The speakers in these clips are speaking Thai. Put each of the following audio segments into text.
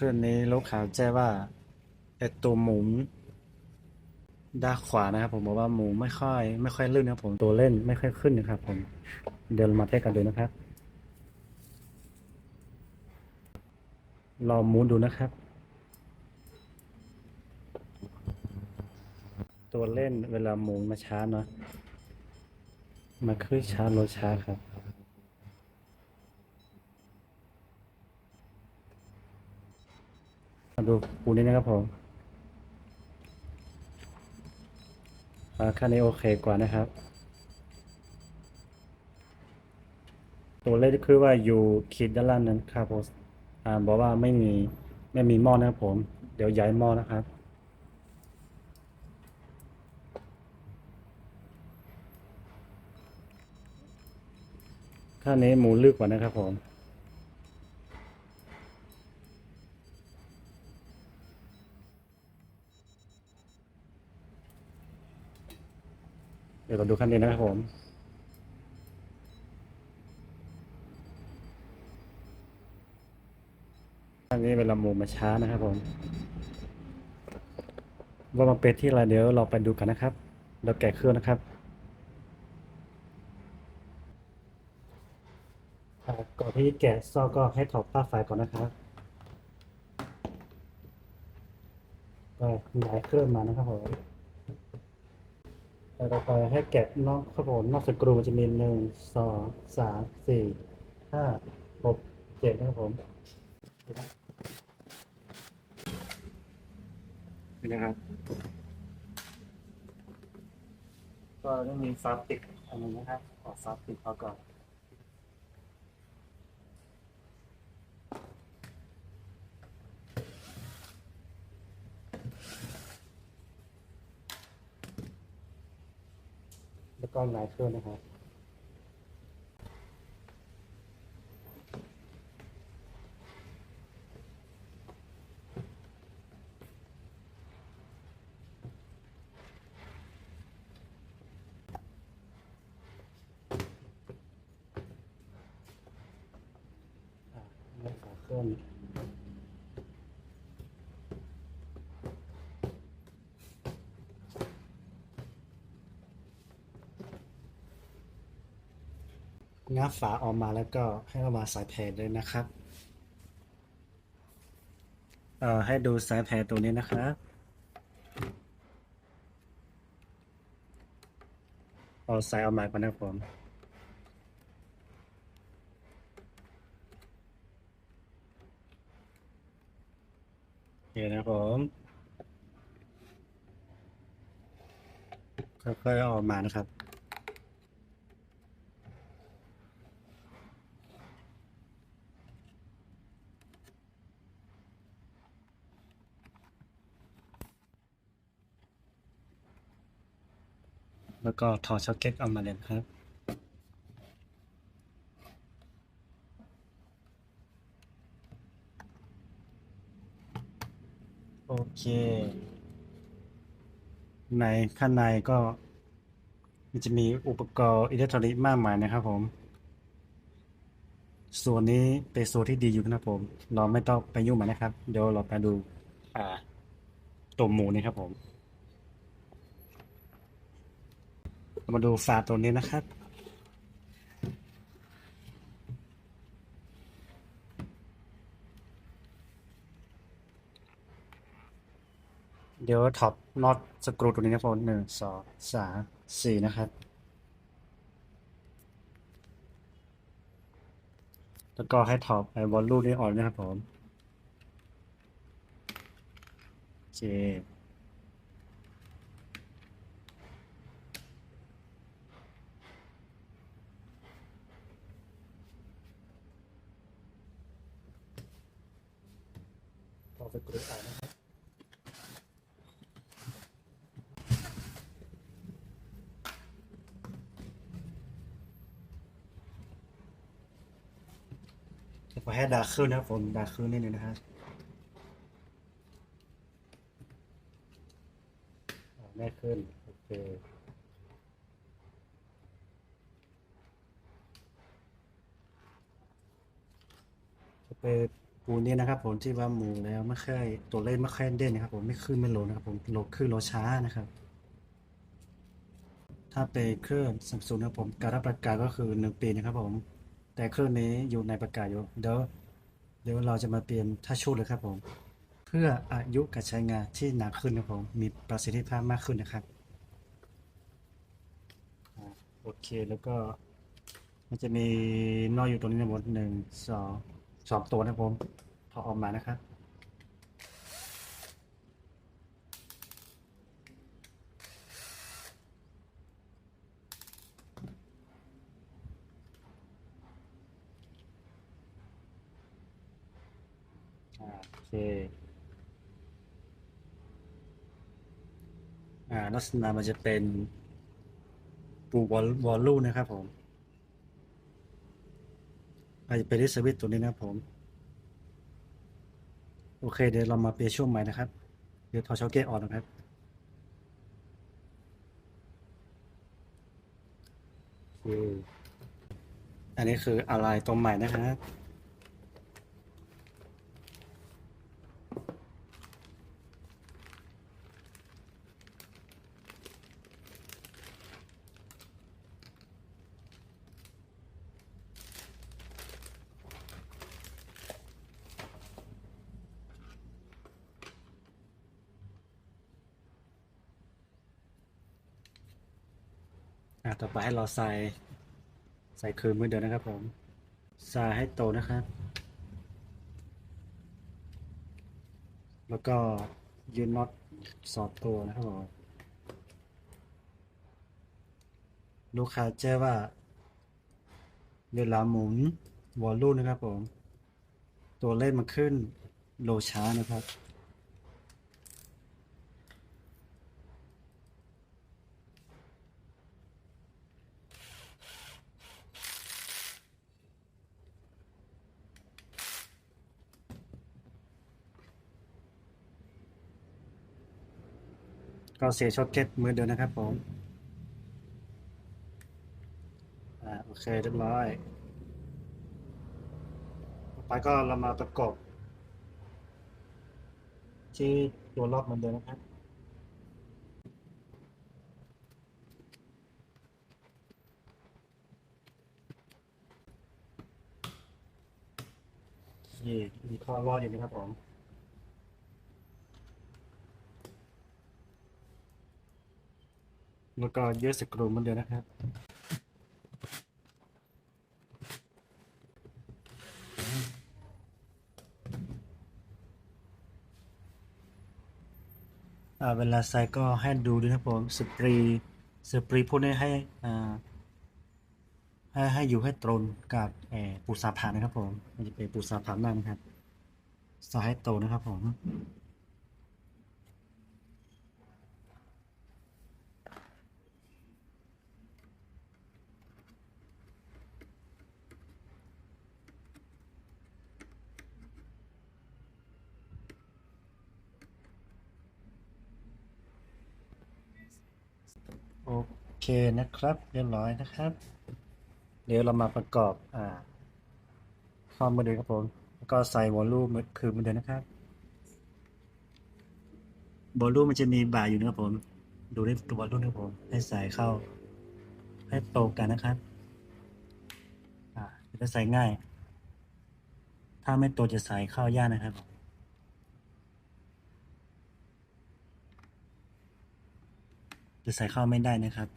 เครื่องนี้ลูกค้าแจ้ว่าไอตัวหมุนด้านขวานะครับ ผมบอกว่าหมูไม่ค่อย ไม่ค่อยลื่นนะครับผมตัวเล่นไม่ค่อยขึ้นนะครับผมเดี๋ยวมาเทสกันดูนะครับลองหมุนดูนะครับ ตัวเล่นเวลาหมุนมาช้าเนาะมาขึ้นช้าลดช้าครับ มาดูปูนี้นะครับผมอ่าค่านี้โอเคกว่านะครับ ตัวเลขคือว่าอยู่ขีดด้านล่างนั้นครับผมอ่าบอกว่าไม่มีไม่มีหม้อนะครับผม เดี๋ยวย้ายหม้อนะครับค่านี้หมูลึกกว่านะครับผม เดี๋ยวเราดูขั้นนี้นะครับผมขั้นนี้เวลาหมูมาช้านะครับผม ว่ามันเป็นที่อะไรเดี๋ยวเราไปดูกันนะครับ เราแกะเครื่องนะครับก่อนที่แกะซอกก็ให้ถอดปลั๊กไฟก่อนนะครับก็ย้ายเครื่องมานะครับผม ต่อไปให้แกะนอกครับผมนอกสกรูมันจะมีหนึ่งสองสามสี่ห้าหกเจ็ดนะครับผมนี่นะครับ ก็ต้องมีซับติดอันนึงนะครับขอซับติดเขาก่อน แล้วก็หลายเครื่องนะครับอ่าเลือกฝาเครื่อง งับฝาออกมาแล้วก็ให้เรามาสายแพรเลยนะครับเอ่อให้ดูสายแพรตัวนี้นะครับเอาสายออกมาก่อนนะผมโอเคนะครับผมค่อยๆเอาออกมานะครับ แล้วก็ถอดช็อคเก็ตออกมาเลยนครับ โอเค ในข้างในก็มันจะมีอุปกรณ์อิเล็กทรอนิกส์มากมายนะครับผม ส่วนนี้เป็นส่วนที่ดีอยู่นะครับผม เราไม่ต้องไปยุ่งมันนะครับ เดี๋ยวเราไปดู อ่าตัวหมูนี่ครับผม เรา มาดูฝาตัวนี้นะครับ เดี๋ยวท็อปน็อตสกรูตัวนี้นะครับผมหนึ่งสองสามสี่นะครับแล้วก็ให้ท็อปไอ้วอลลุ่มนี้ออกนะครับผมโอเค ต่อสกรูออกนะครับขอให้ดาขึ้นนะครับผมดาขึ้นนิดนึงนะครับอ่าไม่ขึ้น โอเคจะไป ปูนี้นะครับผมที่ว่าหมูแล้วไม่ค่อยตัวเลขไม่ค่อยเด่นนะครับ ผมไม่ขึ้นไม่ลงนะครับ ผมโลขึ้นโลช้านะครับ ถ้าเป็นเครื่องซัมซุงนะผมการรับประกันก็คือหนึ่งปีนะครับ ผม แต่เครื่องนี้อยู่ในประกาศอยู่เดี๋ยวเดี๋ยวเราจะมาเปลี่ยนท่าชุดเลยครับ ผม เพื่ออายุการใช้งานที่นานขึ้นนะครับผมมีประสิทธิภาพมากขึ้นนะครับโอเคแล้วก็มันจะมีนอยอยู่ตรงนี้นะบนหนึ่งสอง สองตัวนะครับผมพอออกมานะครับโอเคลักษณะมันจะเป็นปูวอลลลุ่นะครับผม อาจจะเป็นที่สวิตตัวนี้นะผม โอเค เดี๋ยวเรามาเปลี่ยนช่วงใหม่นะครับ เดี๋ยวทอช็อเก็ตออนนะครับ อันนี้คืออะไรตัวใหม่นะครับ อ่าต่อไปให้เราใส่ ใส่คืนมือเดิมนะครับผมใส่ให้โตนะครับ แล้วก็ยืนน็อตสอดตัวนะครับผมลูกค้าแจ้ว่า เวลาหมุนวอลลุ่มนะครับผม ตัวเลขมันขึ้นโลช้านะครับ ก็เสียช็อตเก็ตมือเดินนะครับผม อ่าโอเคเรียบร้อย ต่อไปก็เรามาประกอบที่ตัวรอบเหมือนเดิมนะครับนี่มีข้อรอดอยู่นะครับผม แล้วก็เยืดสกรูมือนเดิมนะครับ เวลาใส่ก็ให้ดูด้วยนะผมสปรีสปรีพวกนี้ให้อ่าให้ให้อยู่ให้ตรงกับเออปูสาผานะครับผมมันจะเป็นปูสาผาหน้านะครับใส่ให้โตนะครับผม โอเคนะครับ เรียบร้อยนะครับ เดี๋ยวเรามาประกอบอ่าข้อมือเดิมครับผม แล้วก็ใส่วอลลุ่มคือมือเดิมนะครับวอลลุ่มมันจะมีบ่าอยู่นะครับผม ดูได้ตัววอลลุ่มนะครับผม ให้ใส่เข้า ให้ตรงกันนะครับ อ่าจะใส่ง่าย ถ้าไม่ตจะใส่เข้ายากนะครับ จะใส่เข้าไม่ได้นะครับ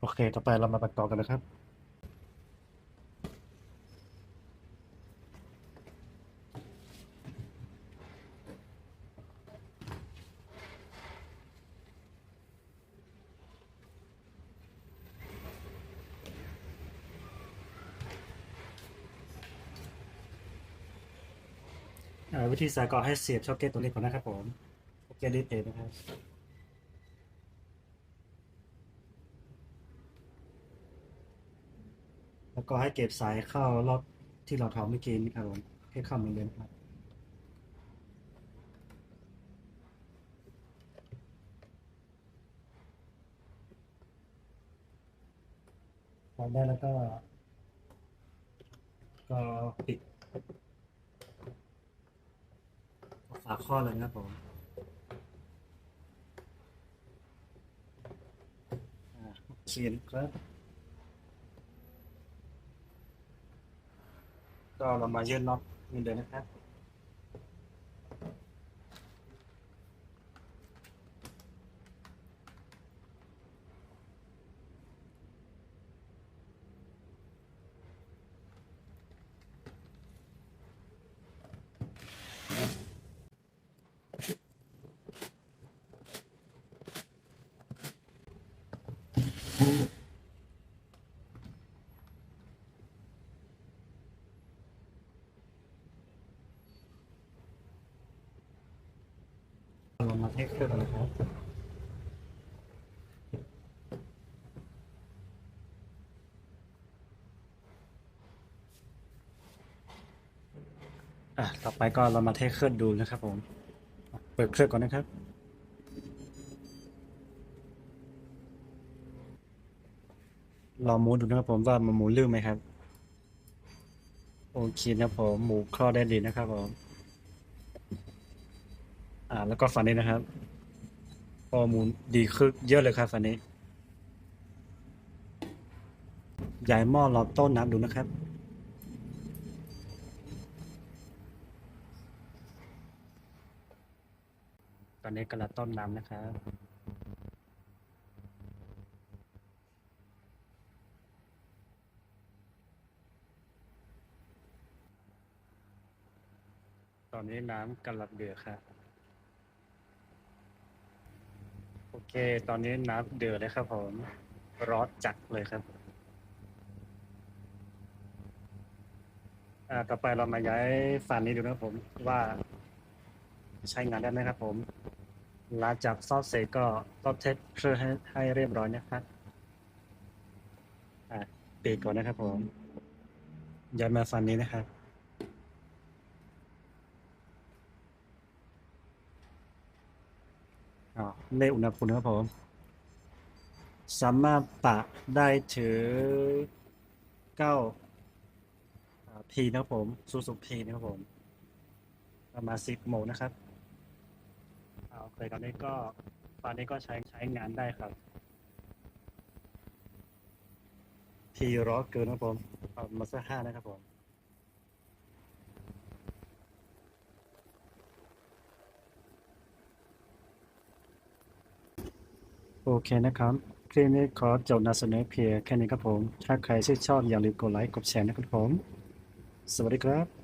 โอเค ต่อไปเรามาประกอบกันนะครับ อ่าวิธีใส่ก็ให้เสียบช็อคเก็ตตัวนี้ก่อนนะครับผมช็อคเก็ตรีเพย์นะครับ แล้วก็ให้เก็บสายเข้ารอบที่เราทำเมื่อกี้นี่ครับผมให้เข้าเหมือนเดิมครับพอได้แล้วก็ ก็ปิดฝาข้อเลยนะผมอ่าเขียนครับ ก็เรามายื่นน็อต นี่เลยนะครื่องนะครับอะ ต่อไปก็เรามาเทคเครื่องดูนะครับผม เปิดเครื่องก่อนนะครับ ลองหมูดูนะครับผมว่ามันหมูลื่นไหมครับ โอเคนะผม หมูคลอดได้ดีนะครับผม อ่า แล้วก็ฟันนี้นะครับพอมูลดีขึ้นเยอะเลยครับฟันนี้ยายหม้อรอบต้นน้ำดูนะครับ ตอนนี้กำลังต้มน้ำนะครับตอนนี้น้ำกำลังเดือดครับ โอ เค ตอนนี้น้ำเดือดเลยครับผม ร้อนจัดเลยครับ อ่า ต่อไปเรามาย้ายฟันนี้ดูนะครับผมว่า ใช้งานได้ไหมครับผมหลังจากซอสเสร็จก็ต้องเทสเครื่องให้ให้เรียบร้อยนะครับ อ่าปิดก่อนนะครับผมย้ายมาฟันนี้นะครับ อ๋อเลขอุณหภูมินะครับผม สามารถปะได้ถึงเก้าพีนะครับผมสูสุพีนะครับผม ประมาณสิบโมงนะครับเอาโอเคตอนนี้ก็ตอนนี้ก็ใช้ใช้งานได้ครับ พีร้อเกินนะครับผมเอามาสักห้านะครับผม เคนะครับคลิปนี้ขอจบนำเสนอเพียงแค่นี้ครับผม ถ้าใครชื่นชอบอย่าลืมกดไลค์กดแชร์นะครับผม สวัสดีครับ